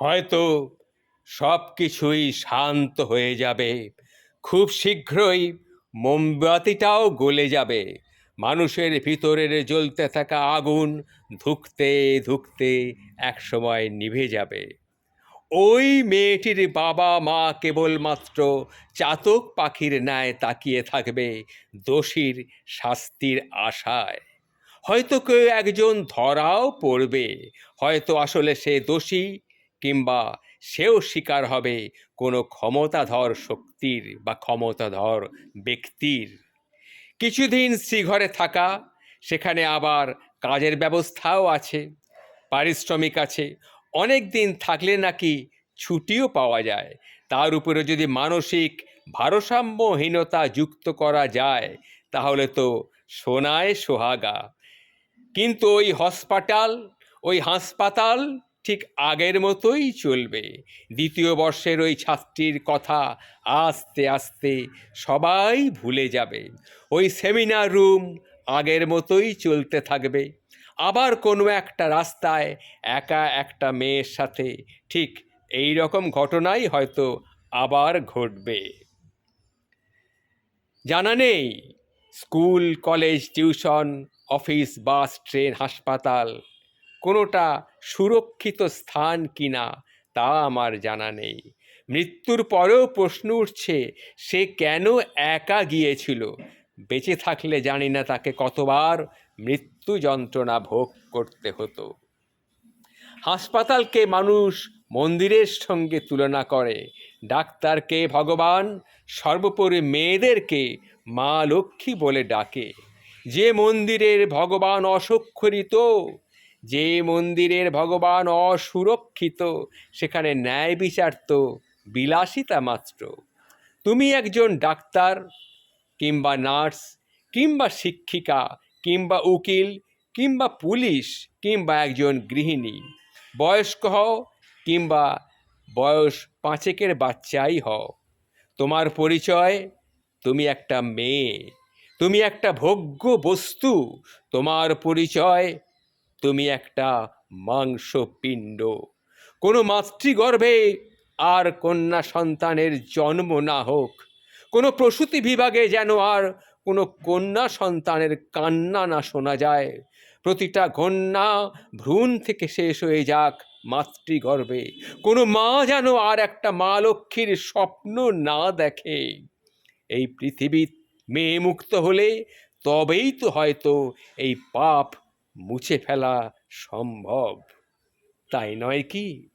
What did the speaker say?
হয়তো সব কিছুই শান্ত হয়ে যাবে। খুব শীঘ্রই মোমবাতিটাও গলে যাবে। মানুষের ভিতরের জ্বলতে থাকা আগুন ধুকতে ধুকতে একসময় নিভে যাবে। ওই মেয়েটির বাবা মা কেবলমাত্র চাতক পাখির ন্যায় তাকিয়ে থাকবে দোষীর শাস্তির আশায়। হয়তো কেউ একজন ধরাও পড়বে। হয়তো আসলে সে দোষী কিংবা সেও শিকার হবে কোনো ক্ষমতাধর শক্তির বা ক্ষমতাধর ব্যক্তির। কিছুদিন শ্রীঘরে থাকা, সেখানে আবার কাজের ব্যবস্থাও আছে, পারিশ্রমিক আছে, অনেক দিন থাকলে নাকি ছুটিও পাওয়া যায়। তার উপরে যদি মানসিক ভারসাম্যহীনতা যুক্ত করা যায়, তাহলে তো সোনায় সোহাগা। কিন্তু ওই হসপিটাল ওই হাসপাতাল ঠিক আগের মতোই চলবে। দ্বিতীয় বর্ষের ওই ছাত্রীর কথা আস্তে আস্তে সবাই ভুলে যাবে। ওই সেমিনার রুম আগের মতোই চলতে থাকবে। আবার কোনো একটা রাস্তায় একা একটা মেয়ের সাথে ঠিক এই রকম ঘটনাই হয়তো আবার ঘটবে। জানা নেই, school, college, tuition, office, bus, train, হাসপাতাল কোনোটা সুরক্ষিত স্থান কিনা তা আমার জানা নেই। মৃত্যুর পরেও প্রশ্ন উঠছে, সে কেন একা গিয়েছিল? বেঁচে থাকলে জানি না তাকে কতবার মৃত্যু যন্ত্রণা ভোগ করতে হতো। হাসপাতালকে মানুষ মন্দিরের সঙ্গে তুলনা করে। ডাক্তারকে ভগবান, সর্বোপরি মেয়েদেরকে মা লক্ষ্মী বলে ডাকে। যে মন্দিরের ভগবান অসক্ষরিত যে মন্দিরের ভগবান অসুরক্ষিত, সেখানে ন্যায় বিচার তো বিলাসিতা মাত্র। তুমি একজন ডাক্তার, কিংবা নার্স, কিংবা শিক্ষিকা, কিংবা উকিল, কিংবা পুলিশ, কিংবা একজন গৃহিণী। বয়স্ক হও, কিংবা বয়স পাঁচেকের বাচ্চাই হও। তোমার পরিচয়, তুমি একটা মেয়ে। তুমি একটা ভোগ্য বস্তু। তোমার পরিচয় তুমি একটা মাংসপিণ্ড। কোনো মাতৃগর্ভে আর কন্যা সন্তানের জন্ম না হোক, কোনো প্রসূতি বিভাগে যেন আর কোনো কন্যা সন্তানের কান্না না শোনা যায়। প্রতিটা কন্যা ভ্রূণ থেকে শেষ হয়ে যাক মাতৃগর্ভে। কোনো মা যেন আর একটা মা লক্ষ্মীর স্বপ্ন না দেখে। এই পৃথিবী মেয়ে মুক্ত হলে তবেই তো হয়তো এই পাপ মুছে ফেলা সম্ভব। তাই নয় কি?